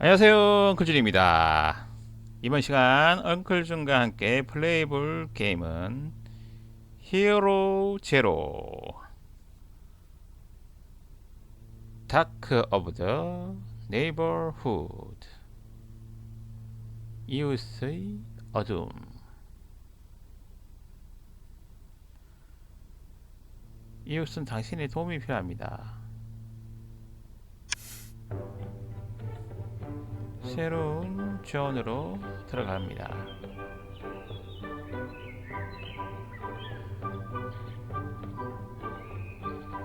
안녕하세요 엉클준입니다. 이번 시간 엉클준과 함께 플레이볼 게임은 히어로 제로. 다크 오브 더 네이버후드 이웃의 어둠. 이웃은 당신의 도움이 필요합니다 새로운 존으로 들어갑니다.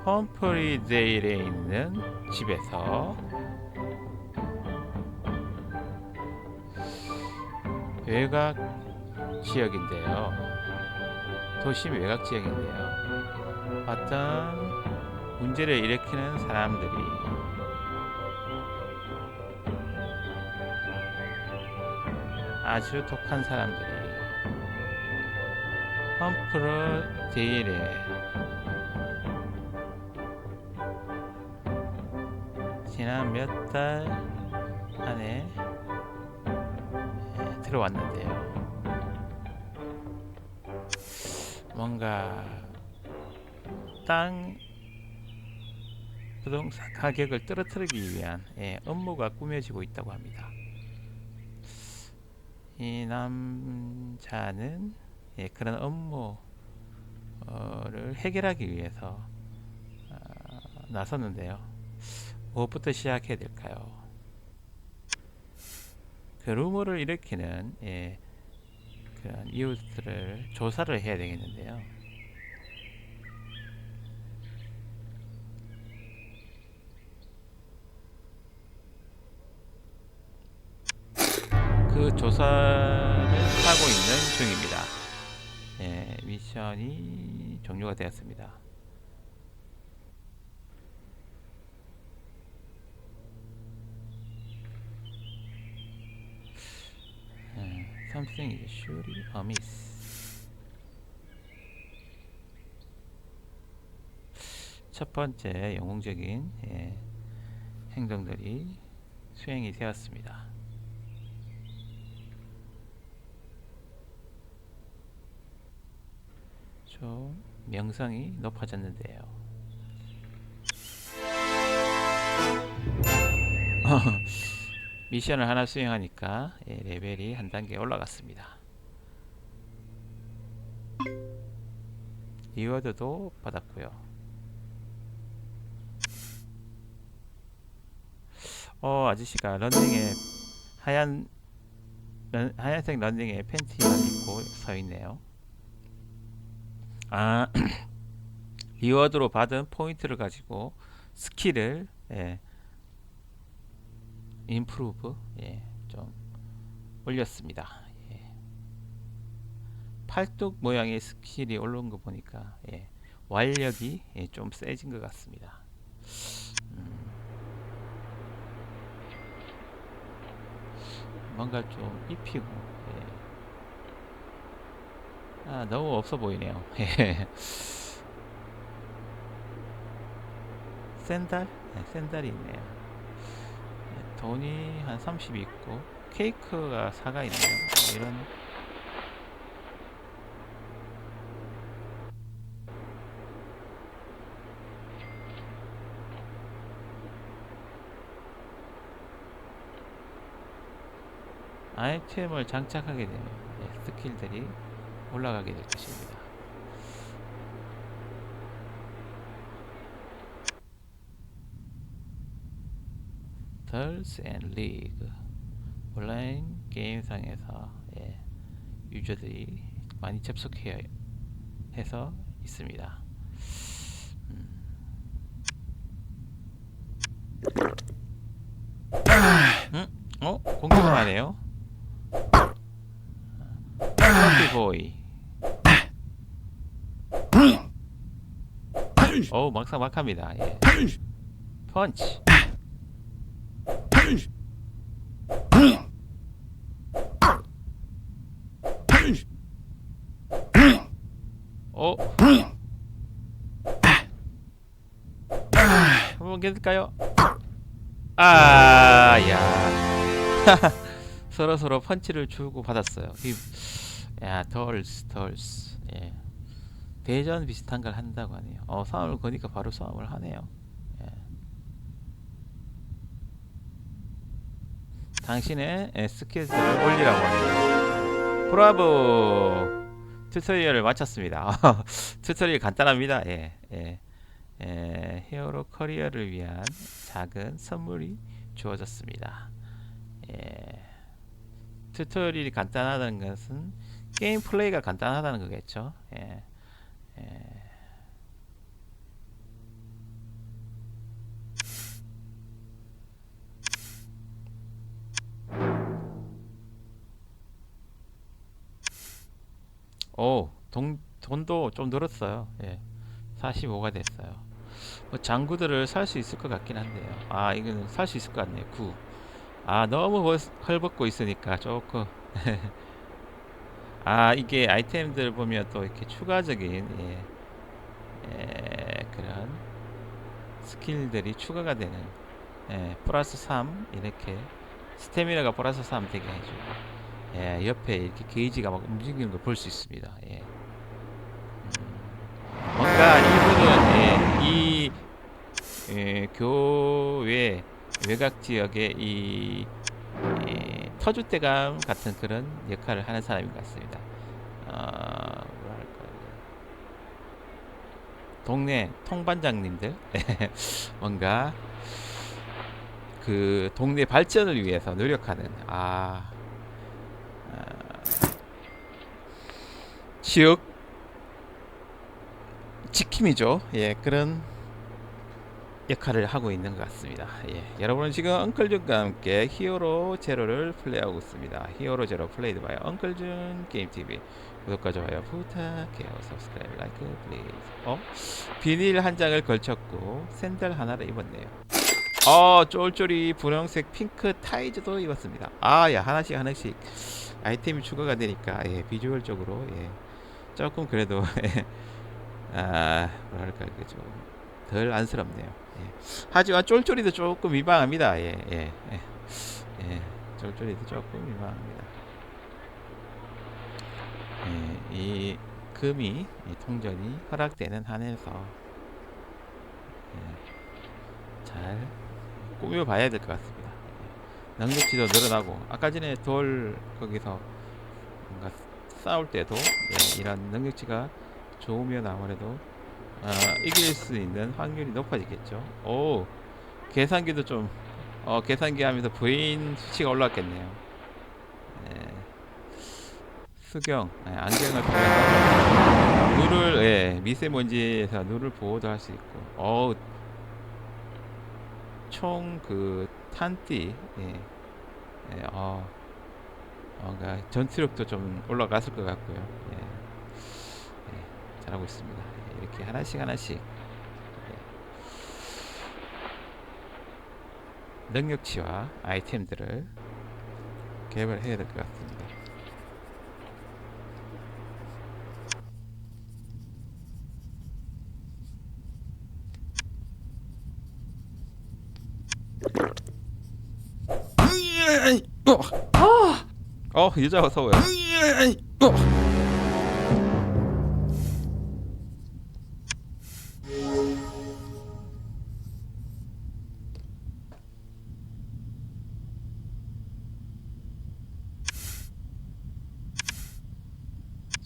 험프리데일에 있는 집에서 외곽 지역인데요. 도심 외곽 지역인데요. 어떤 문제를 일으키는 사람들이 아주 독한 사람들이 험프로 데일에 지난 몇 달 안에 에, 들어왔는데요. 뭔가 땅 부동산 가격을 떨어뜨리기 위한 예, 업무가 꾸며지고 있다고 합니다. 이 남자는 예, 그런 업무를 해결하기 위해서 어, 나섰는데요. 무엇부터 시작해야 될까요? 그 루머를 일으키는 예, 그런 이웃들을 조사를 해야 되겠는데요. 그 조사를 하고 있는 중입니다. 예, 미션이 종료가 되었습니다. 예, something is surely amiss. 첫 번째 영웅적인 예, 행동들이 수행이 되었습니다. 좀 명성이 높아졌는데요. 미션을 하나 수행하니까 예, 레벨이 한 단계 올라갔습니다. 리워드도 받았고요. 어 아저씨가 런닝에 하얀 런- 하얀색 런닝에 팬티만 입고 서 있네요. 아 리워드로 받은 포인트를 가지고 스킬을 예, 임프루브 예, 좀 올렸습니다. 예. 팔뚝 모양의 스킬이 올라온 거 보니까 예, 완력이 예, 좀 세진 것 같습니다. 음. 뭔가 좀 입히고 예. 아 너무 없어 보이네요. 예. 샌달? 네, 샌달이 있네요. 네, 돈이 한 30 있고 케이크가 4가 있네요. 뭐 이런 아이템을 장착하게 되면 네, 스킬들이 올라가게 될 것입니다. 덜스 앤 리그 온라인 게임상에서 예, 유저들이 많이 접속해야 해서 있습니다. 음. 음? 어? 공격을 하네요. 커피 보이. 오 막상 막합니다. 예. 펀치. 오. 한번 깨질까요? 아, 야. 서로 서로 펀치를 주고 받았어요. 이- 야 덜스 덜스 예. 대전 비슷한 걸 한다고 하네요. 어 싸움을 거니까 바로 싸움을 하네요. 예. 당신의 예, 스킬을 올리라고 합니다. 브라보 튜토리얼을 마쳤습니다. 튜토리얼 간단합니다. 예, 예, 예, 히어로 커리어를 위한 작은 선물이 주어졌습니다. 예, 튜토리얼이 간단하다는 것은 게임 플레이가 간단하다는 거겠죠. 예, 예. 오, 돈, 돈도 좀 늘었어요. 예. 45가 됐어요. 뭐 장구들을 살 수 있을 것 같긴 한데요. 아, 이거는 살 수 있을 것 같네요. 9. 아, 너무 벌- 헐벗고 있으니까 조금. 아, 이게 아이템들 보면 또 이렇게 추가적인, 예, 예, 그런 스킬들이 추가가 되는, 예, 플러스 3, 이렇게. 스태미나가 플러스 3 되게 해주고. 예, 옆에 이렇게 게이지가 막 움직이는 걸 볼 수 있습니다. 예. 음, 뭔가 이분은 예, 이 예, 교외 외곽 지역의 이, 이 터줏대감 같은 그런 역할을 하는 사람인 것 같습니다. 어, 동네 통반장님들 뭔가 그 동네 발전을 위해서 노력하는 아 아, 지역 지킴이죠. 예, 그런 역할을 하고 있는 것 같습니다. 예, 여러분은 지금 엉클준과 함께 히어로 제로를 플레이하고 있습니다. 히어로 제로 플레이드 바이 엉클준 게임 TV 구독과 좋아요 부탁해요. 서브스크라이브 라이크 플리즈. 어? 비닐 한 장을 걸쳤고 샌들 하나를 입었네요. 어, 쫄쫄이 분홍색 핑크 타이즈도 입었습니다. 아, 야 하나씩 하나씩 아이템이 추가가 되니까 예, 비주얼적으로 예, 조금 그래도 예, 아 뭐랄까 이게 좀덜 안쓰럽네요. 예. 하지만 쫄쫄이도 조금 민망합니다. 예, 예, 예, 예, 쫄쫄이도 조금 민망합니다. 예, 이 금이 이 통전이 허락되는 한에서 예, 잘 꾸며봐야 될 것 같습니다. 예. 능력치도 늘어나고 아까 전에 돌 거기서 뭔가 싸울 때도 예, 이런 능력치가 좋으면 아무래도 어, 이길 수 있는 확률이 높아지겠죠. 오 계산기도 좀 어, 계산기 하면서 부인 수치가 올랐겠네요. 예. 수경 예, 안경을 통해서 눈을 예, 미세먼지에서 눈을 보호도 할 수 있고 어우 총그 탄띠 예, 예, 어, 뭔가 전투력도 좀 올라갔을 것 같고요. 예, 예, 잘하고 있습니다. 예, 이렇게 하나씩 하나씩 예. 능력치와 아이템들을 개발해야 될 것 같습니다. 어 여자가 서워요.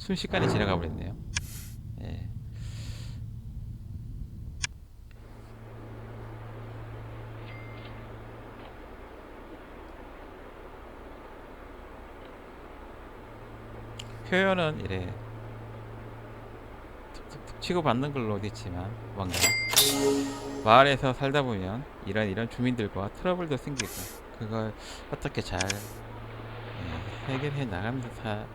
순식간에 지나가 버렸네요. 예. 표현은 이래 툭툭툭 치고받는 걸로 됐지만 뭔가 마을에서 살다 보면 이런 이런 주민들과 트러블도 생기고 그걸 어떻게 잘 예, 해결해 나가면서 살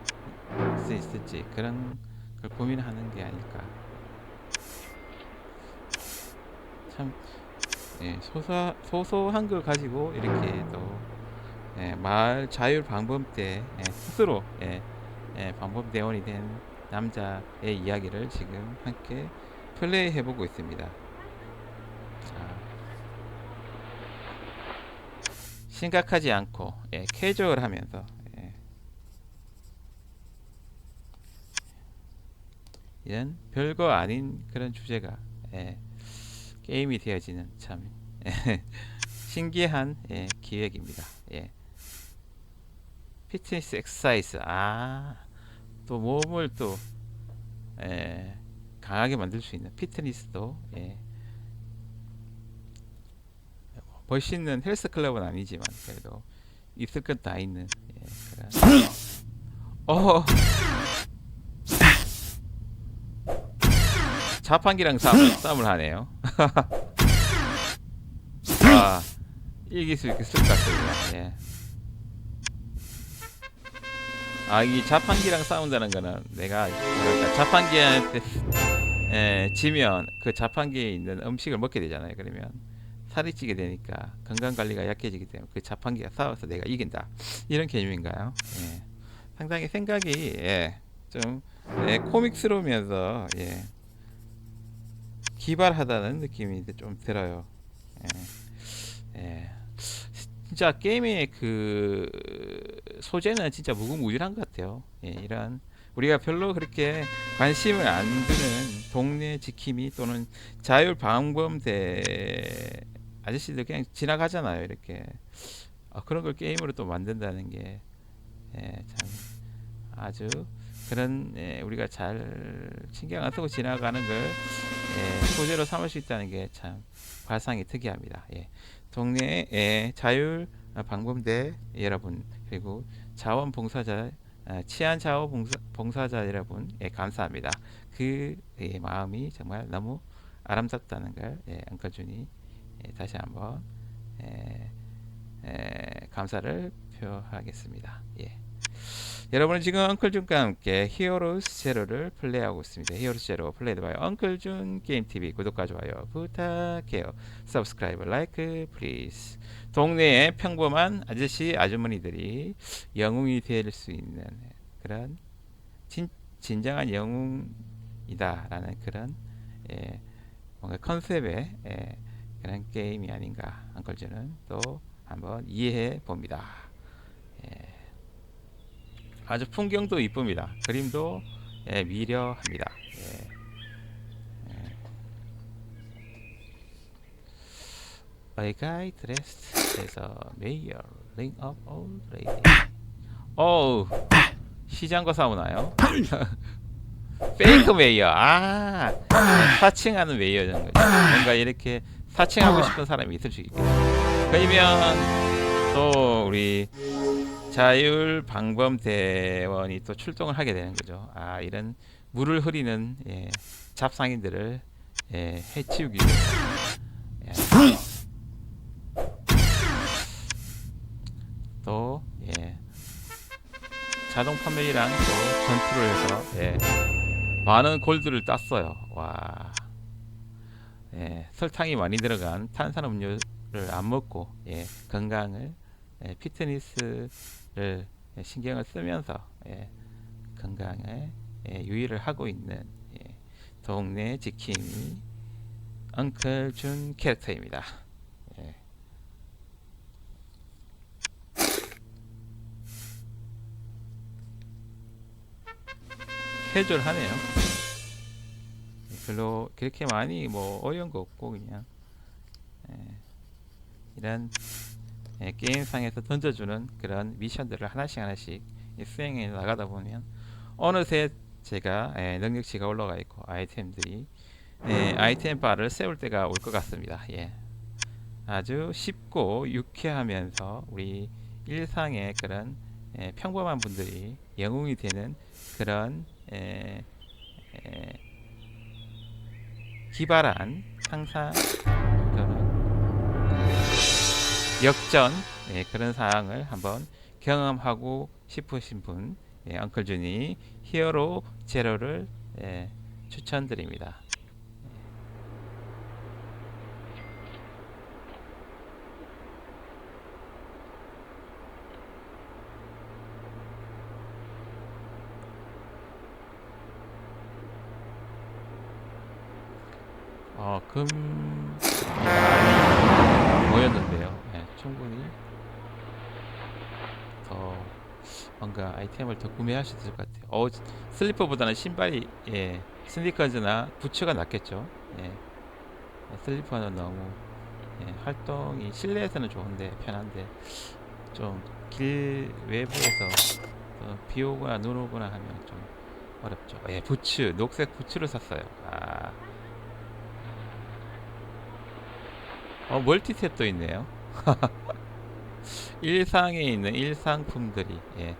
수 있을지 그런 걸 고민하는 게 아닐까 참 예, 소소, 소소한 걸 가지고 이렇게 또 예, 마을 자율 방범 때 예, 스스로 예, 예, 방법 대원이 된 남자의 이야기를 지금 함께 플레이 해 보고 있습니다. 자, 심각하지 않고 예, 캐주얼하면서 예. 이런 별거 아닌 그런 주제가 예, 게임이 되어지는 참 예, 신기한 예, 기획입니다. 예. 피트니스 엑서사이즈 아또 몸을 또 예, 강하게 만들 수 있는 피트니스도 예. 멋있는 헬스 클럽은 아니지만 그래도 있을 것다 있는 예, 그런 어 자판기랑 싸움, 싸움을 하네요. 아 이길 수 있을 것 같습니다. 예. 아, 이 자판기랑 싸운다는 거는 내가 뭐랄까 자판기한테 에, 지면 그 자판기에 있는 음식을 먹게 되잖아요. 그러면 살이 찌게 되니까 건강 관리가 약해지기 때문에 그 자판기가 싸워서 내가 이긴다. 이런 개념인가요? 예. 상당히 생각이 예, 좀 예, 코믹스러우면서 예, 기발하다는 느낌이 좀 들어요. 예. 예. 진짜 게임의 그 소재는 진짜 무궁무진한 것 같아요. 예, 이런 우리가 별로 그렇게 관심을 안 두는 동네 지킴이 또는 자율 방범대 아저씨들 그냥 지나가잖아요. 이렇게 어, 그런 걸 게임으로 또 만든다는 게 예, 참 아주 그런 예, 우리가 잘 신경 안 쓰고 지나가는 걸 예, 소재로 삼을 수 있다는 게 참 발상이 특이합니다. 예. 동네의 예, 자율 방범대 여러분 그리고 자원봉사자 아, 치안 자원봉사자 여러분 예, 감사합니다. 그 예, 마음이 정말 너무 아름답다는 걸 예, 엉클준이 예, 다시 한번 예, 예, 감사를 표하겠습니다. 예. 여러분은 지금 엉클준과 함께 히어로스 제로를 플레이하고 있습니다. 히어로스 제로 플레이드 바이 엉클준 게임TV 구독과 좋아요 부탁해요. 서브스크라이브 라이크 플리즈 동네의 평범한 아저씨 아주머니들이 영웅이 될 수 있는 그런 진, 진정한 영웅이다 라는 그런 예, 뭔가 컨셉의 예, 그런 게임이 아닌가 엉클준은 또 한번 이해해 봅니다. 예. 아주 풍경도 이쁩니다. 그림도 예, 미려합니다. 예. 예. A guy dressed as a mayor ring up old lady. 어우 시장과 싸우나요? 페이크 메이어 아 네, 사칭하는 메이어인 거죠. 뭔가 이렇게 사칭하고 싶은 사람이 있을 수 있겠죠. 그러면 또 우리 자율 방범 대원이 또 출동을 하게 되는 거죠. 아 이런 물을 흐리는 예, 잡상인들을 예, 해치우기 위해서 예. 또 예, 자동 판매기랑 또 전투를 해서 예, 많은 골드를 땄어요. 와 예, 설탕이 많이 들어간 탄산음료를 안 먹고 예, 건강을 예, 피트니스 를 예, 신경을 쓰면서 예, 건강에 예, 유의를 하고 있는 예, 동네 지킴이 엉클 준 캐릭터입니다. 예. 캐주얼하네요. 별로 그렇게 많이 뭐 어려운 거 없고 그냥 예, 이런 예, 게임상에서 던져주는 그런 미션들을 하나씩 하나씩 이 수행해 나가다 보면 어느새 제가 예, 능력치가 올라가 있고 아이템들이 예, 아이템 바를 세울 때가 올 것 같습니다. 예. 아주 쉽고 유쾌하면서 우리 일상의 그런 예, 평범한 분들이 영웅이 되는 그런 예, 예, 기발한 상상 역전 예, 그런 사항을 한번 경험하고 싶으신 분 예, 엉클준이 히어로 제로를 예, 추천드립니다. 어, 금 많이 모였는데요. 예, 충분히 뭔가 아이템을 더 구매할 수 있을 것 같아요. 어, 슬리퍼보다는 신발이 예, 스니커즈나 부츠가 낫겠죠. 예. 슬리퍼는 너무 예, 활동이 실내에서는 좋은데 편한데 좀 길 외부에서 어, 비 오거나 눈 오거나 하면 좀 어렵죠. 예, 부츠 녹색 부츠를 샀어요. 아, 어 멀티탭도 있네요. 일상에 있는 일상품들이 예,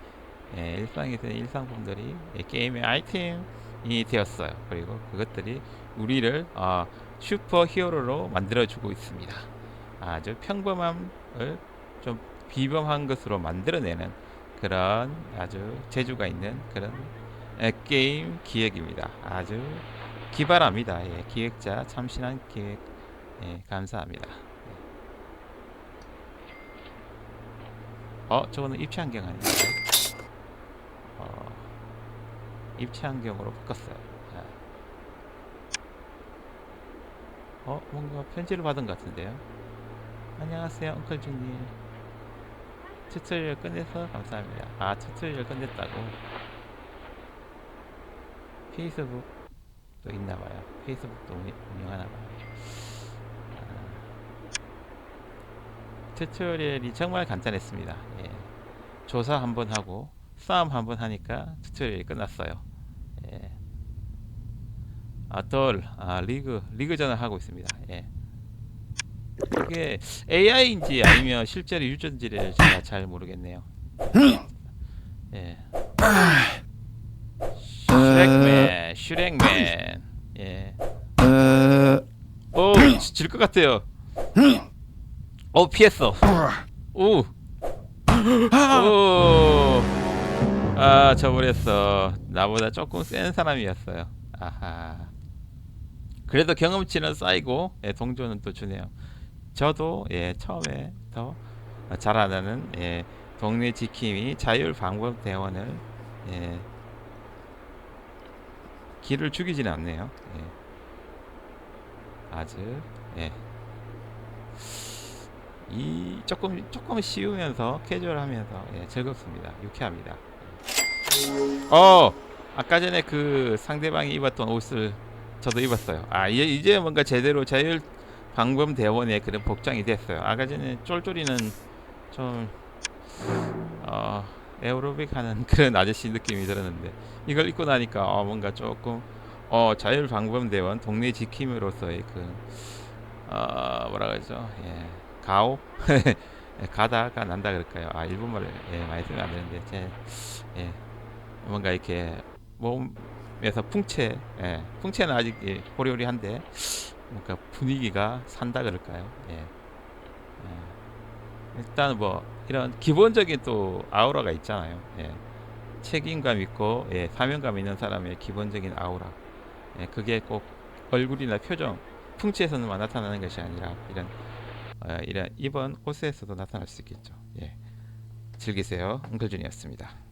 예 일상에 있는 일상품들이 예, 게임의 아이템이 되었어요. 그리고 그것들이 우리를 아, 슈퍼 히어로로 만들어주고 있습니다. 아주 평범함을 좀 비범한 것으로 만들어내는 그런 아주 재주가 있는 그런 에, 게임 기획입니다. 아주 기발합니다. 예, 기획자 참신한 기획 예, 감사합니다. 어, 저거는 입체 안경 아닌가요? 어, 입체 안경으로 바꿨어요. 아. 어, 뭔가 편지를 받은 것 같은데요. 안녕하세요, 엉클주님. 튜토리얼 끝내서 감사합니다. 아, 튜토리얼 끝냈다고. 페이스북도 있나봐요. 페이스북도 운- 운영하나봐요. 아, 튜토리얼이 정말 간단했습니다. 예. 조사 한번 하고 싸움 한번 하니까 튜토리얼이 끝났어요. 예. 아, 덜, 아, 리그, 리그전을 하고 있습니다. 예. 이게 AI인지 아니면 실제로 유전지를 제가 잘 모르겠네요. 예. 슈렉맨, 슈렉맨. 예. 오, 질것 같아요. 어, 피했어. 오. 오. 아, 저버렸어. 나보다 조금 센 사람이었어요. 아하. 그래도 경험치는 쌓이고 예, 동조는 또 주네요. 저도 예, 처음에 더 잘하는 예, 동네 지킴이 자율 방법 대원을 예, 길을 죽이지는 않네요. 예. 아주 예. 이 조금 조금 쉬우면서 캐주얼하면서 예, 즐겁습니다. 유쾌합니다. 어 아까 전에 그 상대방이 입었던 옷을 저도 입었어요. 아 이제 이제 뭔가 제대로 자율 방범 대원의 그런 복장이 됐어요. 아까 전에 쫄쫄이는 좀 어, 에어로빅 하는 그런 아저씨 느낌이 들었는데 이걸 입고 나니까 어, 뭔가 조금 어, 자율 방범 대원 동네 지킴으로서의 그 어, 뭐라 그러죠? 예. 가오 예, 가다가 난다 그럴까요? 아 일본말을 예, 많이 쓰면 안 되는데 제 예, 뭔가 이렇게 몸에서 풍채 예, 풍채는 아직 예, 호리호리한데 뭔가 분위기가 산다 그럴까요? 예. 예. 일단 뭐 이런 기본적인 또 아우라가 있잖아요. 예. 책임감 있고 예, 사명감 있는 사람의 기본적인 아우라. 예, 그게 꼭 얼굴이나 표정, 풍채에서만 나타나는 것이 아니라 이런 어, 이런 이번 옷에서도 나타날 수 있겠죠. 예. 즐기세요. 은클준이었습니다.